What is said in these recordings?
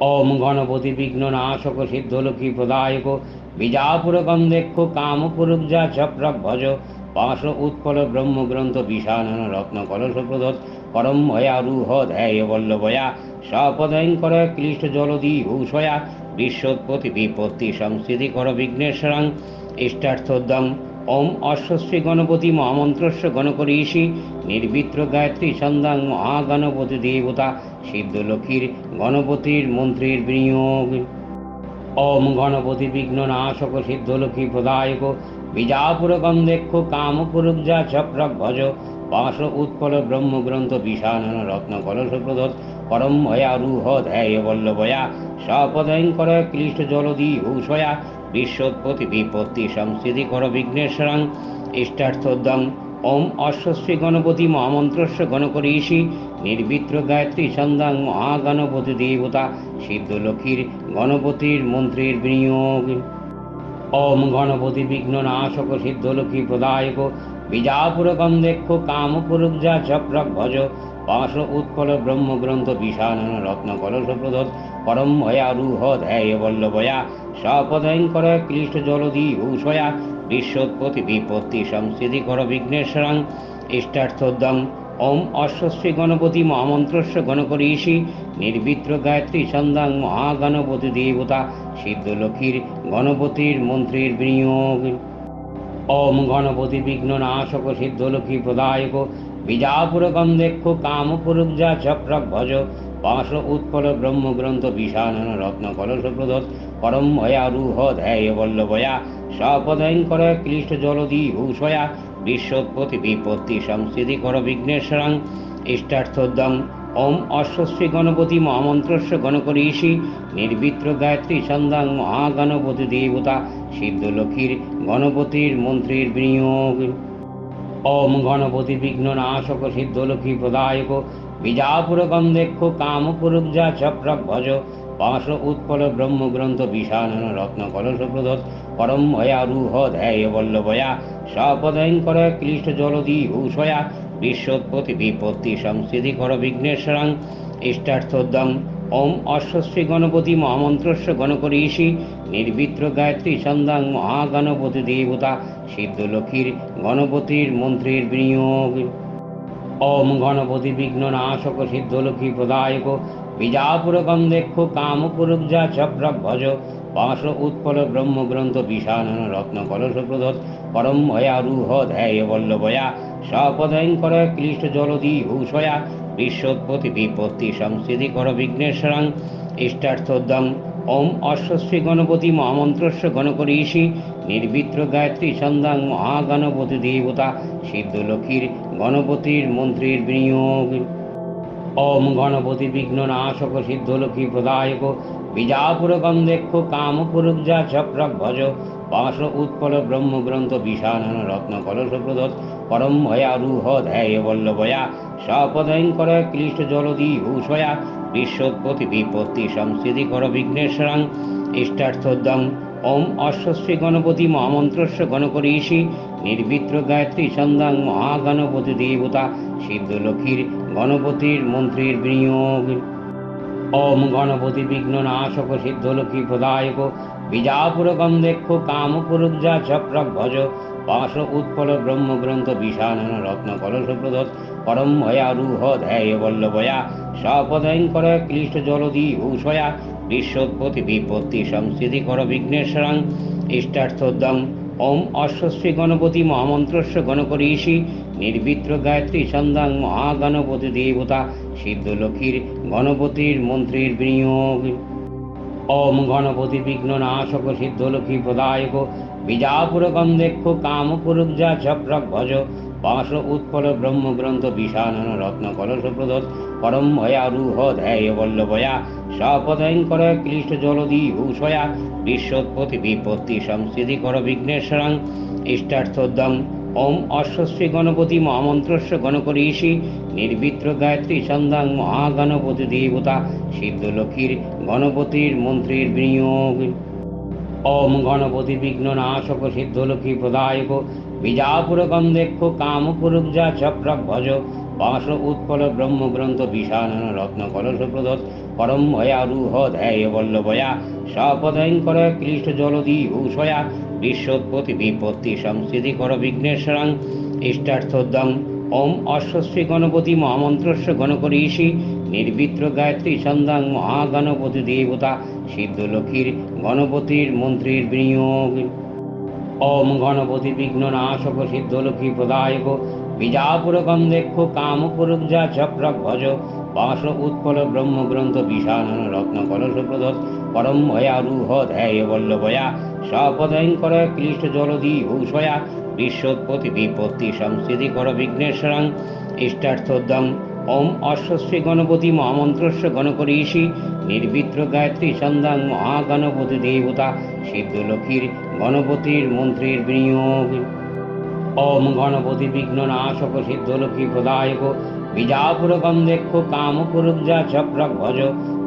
ওম গণপতি বিঘ্ন নাশক সিদ্ধলক্ষ্মী প্রদায়ক বিজাপুর গন্ধেক্ষ কামপুরুজা চক্রভজ পাশ উৎপল ব্রহ্মগ্রন্থ বিশানন রত্ন কলস প্রদত করম ভয়ারূহ ধ্যায় বল্লভয়া সপদয়ঙ্কর ক্লিষ্ট জলদি ভূষয়া, বিশ্বৎপতি বিপত্তি সংস্থিতি কর বিঘ্নেশ্বরং ইষ্টার্থোদ্যং ওম অশ্বশ্রী গণপতি মহামন্ত্রস্য গণকরীষি নির্বিত্র গায়ত্রী ছন্দাং মহাগণপতি দেবতা সিদ্ধলক্ষ্মীর গণপতির মন্ত্রীর বিনিয়োগ। ওম গণপতি বিঘ্ন নাশক সিদ্ধলক্ষ্মী প্রদায়ক বিজাপুর গন্ধেক্ষ কামপুরুজা চক্রভজ পাশ উৎপল ব্রহ্মগ্রন্থ বিশানন রত্ন কলস প্রদত পরম ভয়ারূহ ধ্যায় বল্লভয়া সপদয়ঙ্কর ক্লিষ্ট জলদি ভূষয়া বিশ্বৎপতি বিপত্তি সংস্থিতি কর বিঘ্নেশ্বরং ইষ্টার্থোদ্যং ওম অশ্বশ্রী গণপতি মহামন্ত্রস্য গণকরীষি নির্বিত্র গায়ত্রী ছন্দাং মহাগণপতি দেবতা সিদ্ধলক্ষ্মীর গণপতির মন্ত্রীর বিনিয়োগ। ওম গণপতি বিঘ্ন নাশক সিদ্ধলক্ষ্মী প্রদায়ক বিজাপুর গন্ধেক্ষ কামপুরুজা চক্রভজ পাশ উৎপল ব্রহ্মগ্রন্থ বিশানন রত্ন কলস প্রদত পরম ভয়ারূহ ধ্যায় বল্লভয়া সপদয়ঙ্কর ক্লিষ্ট জলধি ভূষয়া বিশ্বৎপতি বিপত্তি সংস্থিতি কর বিঘ্নেশ্বরং ইষ্টার্থোদ্যং ওম অশ্বশ্রী গণপতি মহামন্ত্রস্য গণকরীষি নির্বিত্র গায়ত্রী ছন্দাং মহাগণপতি দেবতা সিদ্ধলক্ষ্মীর গণপতির মন্ত্রীর বিনিয়োগ। ওম গণপতি বিঘ্ন নাশক সিদ্ধলক্ষ্মী প্রদায়ক বিজাপুর গন্ধেক্ষ কামপুরুজা চক্রভজ পাশ উৎপল ব্রহ্মগ্রন্থ বিশানন রত্ন কলস প্রদত পরম ভয়ারূহ ধ্যায় বল্লভয়া সপদয়ঙ্কর ক্লিষ্ট জলদি ভূষয়া বিশ্বৎপতি বিপত্তি সংস্থিতি কর বিঘ্নেশ্বরং ইষ্টার্থোদ্যং ওম অশ্বশ্রী গণপতি মহামন্ত্রস্য গণকরীষি নির্বিত্র গায়ত্রী ছন্দাং মহাগণপতি দেবতা সিদ্ধলক্ষ্মীর গণপতির মন্ত্রীর বিনিয়োগ। ওম গণপতি বিঘ্ন নাশক সিদ্ধলক্ষ্মী প্রদায়ক বিজাপুর গন্ধেক্ষ কামপুরুজা চক্রভজ পাশ উৎপল ব্রহ্মগ্রন্থ বিশানন রত্ন কলস প্রদত পরম ভয়ারূহ ধ্যায় বল্লভয়া সপদয়ঙ্কর ক্লিষ্ট জলদি ভূষয়া, বিশ্বৎপতি বিপত্তি সংস্থিতি কর বিঘ্নেশ্বরং ইষ্টার্থোদ্যং ওম অশ্বশ্রী গণপতি মহামন্ত্রস্য গণকরীষি নির্বিত্র গায়ত্রী ছন্দাং মহাগণপতি দেবতা, সিদ্ধলক্ষ্মীর গণপতির মন্ত্রীর বিনিয়োগ। ওম গণপতি বিঘ্ন নাশক, সিদ্ধলক্ষ্মী প্রদায়ক, বিজাপুর গন্ধেক্ষ কামপুরুজা চক্রভজ পাশ উৎপল ব্রহ্মগ্রন্থ বিশানন রত্ন কলস প্রদত পরম ভয়ারূহ ধ্যায় বল্লভয়া সপদয়ঙ্কর ক্লিষ্ট জলদি ভূষয়া, বিশ্বৎপতি বিপত্তি সংস্থিতি কর বিঘ্নেশ্বরং ইষ্টার্থোদ্যং ওম অশ্বশ্রী গণপতি মহামন্ত্রস্য গণকরীষি নির্বিত্র গায়ত্রী সন্ধ্যাং মহাগণপতি দেবতা সিদ্ধলক্ষ্মীর গণপতির মন্ত্রীর বিনিয়োগ। ওম গণপতি বিঘ্ন নাশক সিদ্ধলক্ষ্মী প্রদায়ক বিজাপুর গন্ধেক্ষ কামপুরুজা চক্রভজ পাশ উৎপল ব্রহ্মগ্রন্থ বিশানন রত্ন কলস প্রদত পরম ভয়ারূহ ধ্যায় বল্লভয়া। সপদয়ঙ্কর ক্লিষ্ট জলদি ভূষয়া। বিশ্বৎপতি বিপত্তি সংস্থিতি কর বিঘ্নেশ্বরং। ইষ্টার্থোদ্যং ওম অশ্বশ্রী গণপতি মহামন্ত্রস্য গণকরীষি নির্বিত্র গায়ত্রী ছন্দাং মহাগণপতি দেবতা। সিদ্ধলক্ষ্মীর গণপতির মন্ত্রীর বিনিয়োগ। ওম গণপতি বিঘ্ন নাশক সিদ্ধলক্ষ্মী প্রদায়ক। বিজাপুর গন্ধেক্ষ কামপুরুজা চক্রভজ পাশ উৎপল ব্রহ্মগ্রন্থ বিশানন রত্ন কলস প্রদত পরম ভয়ারূহ ধ্যায় বল্লভয়া। সপদয়ঙ্কর ক্লিষ্ট জলদি ভূষয়া। বিশ্বৎপতি বিপত্তি সংস্থিতি কর বিঘ্নেশ্বরং। ইষ্টার্থোদ্যং ওম অশ্বশ্রী গণপতি মহামন্ত্রস্য গণকরীষি। নির্বিত্র গায়ত্রী ছন্দাং মহাগণপতি দেবতা। সিদ্ধলক্ষ্মীর গণপতির মন্ত্রীর বিনিয়োগ। ওম গণপতি বিঘ্ন নাশক সিদ্ধলক্ষ্মী প্রদায়ক। বিজাপুর গন্ধেক্ষ কামপুরুজা চক্রভজ পাশ উৎপল ব্রহ্মগ্রন্থ বিষানন রত্ন কলস প্রদত পরম ভয়ারূহ ধ্যায় বল্লভয়া। সপদয়ঙ্কর ক্লিষ্ট জলদি ভূষয়া বিশ্বৎপতি বিপত্তি সংস্থিতি কর বিঘ্নেশ্বরং। ইষ্টার্থোদ্যং ওম অশ্বশ্রী গণপতি মহামন্ত্রস্য গণকরীষি নির্বিত্র গায়ত্রী সন্ধ্যাং মহাগণপতি দেবতা সিদ্ধলক্ষ্মীর গণপতির মন্ত্রীর বিনিয়োগ। ওম গণপতি বিঘ্ন নাশক সিদ্ধলক্ষ্মী প্রদায়ক বিজাপুর গন্ধেক্ষ কামপুরুজা চক্রভজ পাশ উৎপল ব্রহ্মগ্রন্থ বিশানন রত্ন কলস প্রদত পরম ভয়ারূহ ধ্যায় বল্লভয়া সপদয়ং কর ক্লিষ্ট জলদি ভূষয়া বিশ্বোৎপত্তি বিপত্তি সংস্থিতি কর বিঘ্নেশ্বরাং ইষ্টার্থোদ্যং ওম অশ্বশ্রী গণপতি মহামন্ত্রস্য গণকরীষি নির্বিত্র গায়ত্রী ছন্দাং মহাগণপতি দেবতা সিদ্ধলক্ষ্মীর গণপতির মন্ত্রীর বিনিয়োগ। ওম গণপতি বিঘ্ন নাশক সিদ্ধলক্ষ্মী প্রদায়ক বিজাপুর গন্ধেক্ষ কামপুরুজা চক্রক ভজ বাস উৎপল ব্রহ্মগ্রন্থ বিশানন রত্ন কলস প্রদত পরম ভয়ারূহ ধ্যায় বল্লভয়া সপদয়ং কর ক্লিষ্ট জলধি ভূষয়া বিশ্বোৎপত্তি বিপত্তি সংস্থিতি কর বিঘ্নেশ্বরাং ইষ্টার্থোদ্যং ওম অশ্বশ্রী গণপতি মহামন্ত্রস্য গণকরীষি, নির্বিত্র গায়ত্রী ছন্দাং মহাগণপতি দেবতা সিদ্ধলক্ষ্মীর গণপতির মন্ত্রীর বিনিয়োগ। ওম গণপতি বিঘ্ন নাশক সিদ্ধলক্ষ্মী প্রদায়ক বিজাপুর গন্ধেক্ষ কামপুরুজা চক্রক ভজ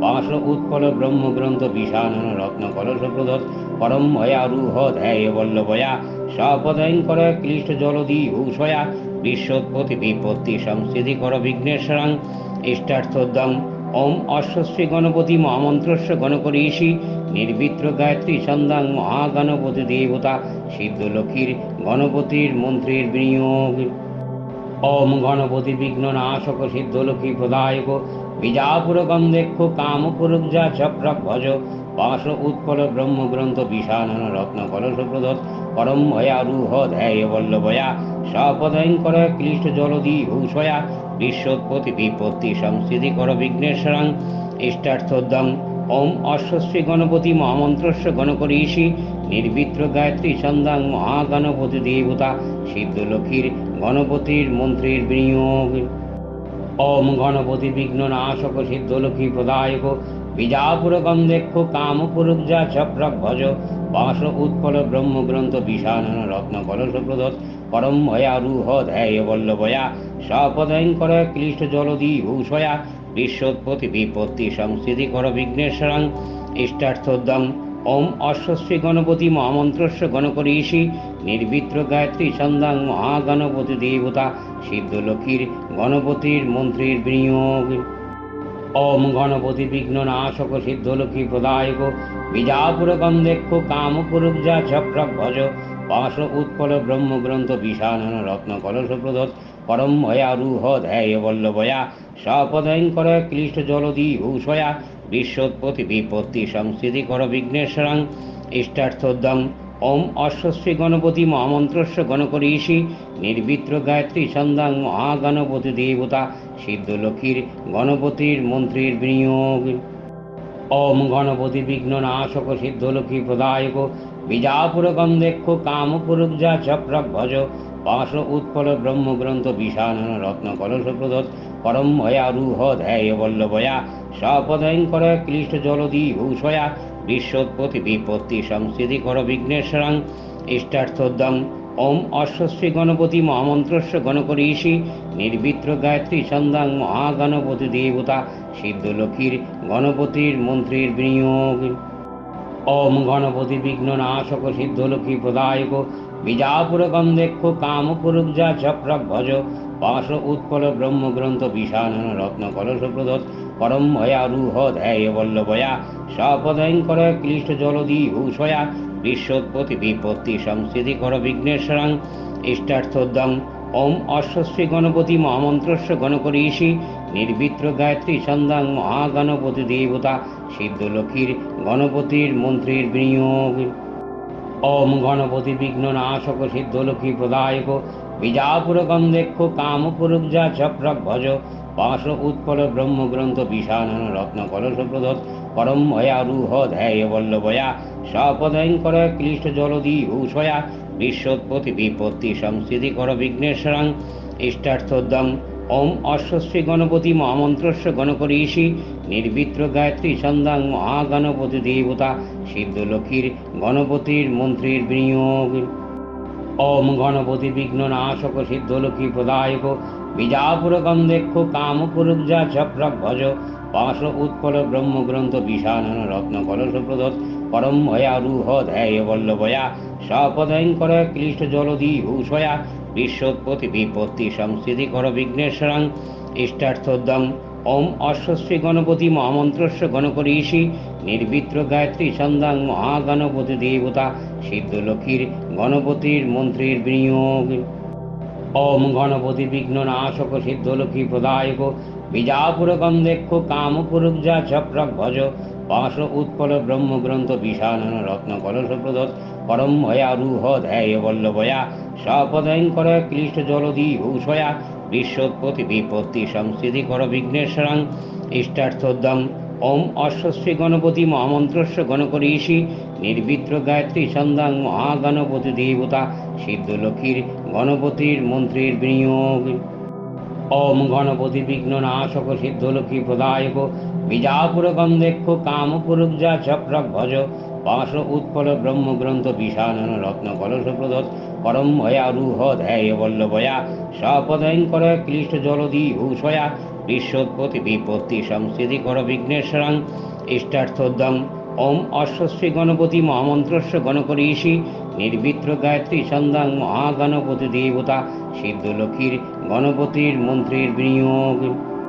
পাশ উৎপল ব্রহ্মগ্রন্থ বিশানন রত্ন কলস প্রদত পরম ভয়ারূহ ধ্যায় বল্লভয়া সপদয়ং কর ক্লিষ্ট জলদি ভূষয়া বিশ্বোৎপত্তি বিপত্তি সংস্থিতি কর বিঘ্নেশ্বরাং ইষ্টার্থোদ্যং ওম অশ্বশ্রী গণপতি মহামন্ত্রস্য গণকরীষি নির্বিত্র গায়ত্রী সন্ধ্যাং মহাগণপতি দেবতা সিদ্ধলক্ষ্মীর গণপতির মন্ত্রীর বিনিয়োগ। ওম গণপতি বিঘ্ন নাশক সিদ্ধলক্ষ্মী প্রদায়ক বিজাপুর গন্ধেক্ষ কামপুরুজা চক্র ভজ পাশ উৎপল ব্রহ্মগ্রন্থ বিশানন রত্ন কলস প্রদত পরম ভয়ারূহ ধ্যায় বল্লভয়া সপদয়ং কর ক্লিষ্ট জলধি ভূষয়া বিশ্বোৎপত্তি বিপত্তি সংস্থিতি কর বিঘ্নেশ্বরাং ইষ্টার্থোদ্যং ওম অশ্বশ্রী গণপতি মহামন্ত্রস্য গণকরীষি নির্বিত্র গায়ত্রী ছন্দাং মহাগণপতি দেবতা সিদ্ধলক্ষ্মীর গণপতির মন্ত্রীর বিনিয়োগ। ওম গণপতি বিঘ্ন নাশক সিদ্ধলক্ষ্মী প্রদায়ক বিজাপুর গন্ধেক্ষ কামপুরুজা চক্রক ভজ পাশ উৎপল ব্রহ্মগ্রন্থ বিশানন রত্ন কলস প্রদত পরম ভয়ারূহ ধ্যায় বল্লভয়া। সপদয়ং কর ক্লিষ্ট জলদি ভূষয়া বিশ্বোৎপত্তি বিপত্তি সংস্থিতি কর বিঘ্নেশ্বরং। ইষ্টার্থোদ্যং ওম অশ্বশ্রী গণপতি মহামন্ত্রস্য গণকরীষি। নির্বিত্র গায়ত্রী ছন্দাং মহাগণপতি দেবতা। সিদ্ধলক্ষ্মীর গণপতির মন্ত্রীর বিনিয়োগ। ওম গণপতি বিঘ্ন নাশক সিদ্ধলক্ষ্মী প্রদায়ক বিজাপুর গন্ধেক্ষ কামপুরুজা চক্রক ভজ পাশ উৎপল ব্রহ্মগ্রন্থ বিশানন রত্ন কলস প্রদত পরম ভয়ারূহ ধ্যায় বল্লভয়া সপদয়ং কর ক্লিষ্ট জলদি ভূষয়া বিশ্বোৎপত্তি বিপত্তি সংস্থিতি কর বিঘ্নেশ্বরাং ইষ্টার্থোদ্যং ওম অশ্বশ্রী গণপতি মহামন্ত্রস্য গণকরীষি নির্বিত্র গায়ত্রী ছন্দাং মহাগণপতি দেবতা সিদ্ধলক্ষ্মীর গণপতির মন্ত্রীর বিনিয়োগ। ওম গণপতি বিঘ্ন নাশক সিদ্ধলক্ষ্মী প্রদায়ক বিজাপুর গন্ধেক্ষ কামপুরুজা চক্রক ভজ পাশ উৎপল ব্রহ্মগ্রন্থ বিশানন রত্ন কলস প্রদত পরম ভয়ারূহ ধ্যায় বল্লভয়া সপদয়ং কর ক্লিষ্ট জলদি ভূষয়া বিশ্বোৎপত্তি বিপত্তি সংস্থিতি কর বিঘ্নেশ্বরাং ইষ্টার্থোদ্যং ওম অশ্বশ্রী গণপতি মহামন্ত্রস্য গণকরীষি। নির্বিত্র গায়ত্রী ছন্দাং মহাগণপতি দেবতা। সিদ্ধলক্ষ্মীর গণপতির মন্ত্রীর বিনিয়োগ। ওম গণপতি বিঘ্ন নাশক সিদ্ধলক্ষ্মী প্রদায়ক। বিজাপুর গন্ধেক্ষ কামপুরুজা চক্রক ভজ। পাশ উৎপল ব্রহ্মগ্রন্থ বিশানন রত্ন কলস প্রদত পরম ভয়ারূহ ধ্যায় বল্লভয়া। সপদয়ং কর ক্লিষ্ট জলদি ভূষয়া বিশ্বোৎপত্তি বিপত্তি সংস্থিতি কর বিঘ্নেশ্বরাং ইষ্টার্থোদ্যং ওম অশ্বশ্রী গণপতি মহামন্ত্রস্য গণকরীষি নির্বিত্র গায়ত্রী ছন্দাং মহাগণপতি দেবতা, সিদ্ধলক্ষ্মীর গণপতির মন্ত্রীর বিনিয়োগ। ওম গণপতি বিঘ্ন নাশক সিদ্ধলক্ষ্মী প্রদায়ক বিজাপুর গন্ধেক্ষ কামপুরুজা চক্রক ভজ পাশ উৎপল ব্রহ্মগ্রন্থ বিশানন রত্ন কলস প্রদত পরম ভয়ারূহ ধ্যায় বল্লভয়া সপদয়ং কর ক্লিষ্ট জলদি ভূষয়া বিশ্বোৎপত্তি বিপত্তি সংস্থিতি কর বিঘ্নেশ্বরাং ইষ্টার্থোদ্যং ওম অশ্বশ্রী গণপতি মহামন্ত্রস্য গণকরীষি নির্বিত্র গায়ত্রী ছন্দাং মহাগণপতি দেবতা সিদ্ধলক্ষ্মীর গণপতির মন্ত্রীর বিনিয়োগ। ওম গণপতি বিঘ্ন নাশক সিদ্ধলক্ষ্মী প্রদায়ক বিজাপুর গন্ধেক্ষ কামপুরুজা চক্রক ভজ পাশ উৎপল ব্রহ্মগ্রন্থ বিশানন রত্ন কলস প্রদত পরম ভয়ারূহ ধ্যায় বল্লভয়া সপদয়ঙ্কর ক্লিষ্ট জলধি ভূষয়া বিশ্বৎপতি বিপত্তি সংস্থিতি কর বিঘ্নেশ্বরাং, ইষ্টার্থোদ্যম, ওম অশ্বশ্রী গণপতি মহামন্ত্রস্য গণকরীষি নির্বিত্র গায়ত্রী সন্ধান মহাগণপতি দেবতা সিদ্ধলক্ষ্মীর গণপতির মন্ত্রীর বিনিয়োগ। ওম গণপতি বিঘ্ন নাশক সিদ্ধলক্ষ্মী প্রদায়ক, বিজাপুর গন্ধেক্ষ কামপুরুক যা চক্রক ভজ, পাশ উৎপল ব্রহ্মগ্রন্থ বিশানন রত্ন কলস প্রদত পরম ভয়ারূহ ধ্যায় বল্লভয়া সপদয়ঙ্কর ক্লিষ্ট জলধি ভূষয়া বিশ্বৎপতি বিপত্তি সংস্থিতি কর বিঘ্নেশ্বরাং, ইষ্টার্থোদ্যম ওম অশ্বশ্রী গণপতি মহামন্ত্রস্য গণকরীষি নির্বিত্র গায়ত্রী সন্ধ্যাং মহাগণপতি দেবতা সিদ্ধলক্ষ্মীর গণপতির মন্ত্রীর বিনিয়োগ। ওম গণপতি বিঘ্ন নাশক সিদ্ধলক্ষ্মী প্রদায়ক বিজাপুর গন্ধেক্ষ কামপুরুক যা চক্রক ভজ পাশ উৎপল ব্রহ্মগ্রন্থ বিশানন রত্ন কলস প্রদত পরম ভয়ারূহ ধ্যায় বল্লভয়া সপদয়ঙ্কর ক্লিষ্ট জলদি ভূষয়া বিশ্বৎপতি বিপত্তি সংস্থিতি কর বিঘ্নেশ্বরাং ইষ্টার্থোদ্যম, ওম অশ্বশ্রী গণপতি মহামন্ত্রস্য গণকরীষি নির্বিত্র গায়ত্রী সন্ধান মহাগণপতি দেবতা সিদ্ধলক্ষ্মীর গণপতির মন্ত্রীর বিনিয়োগ।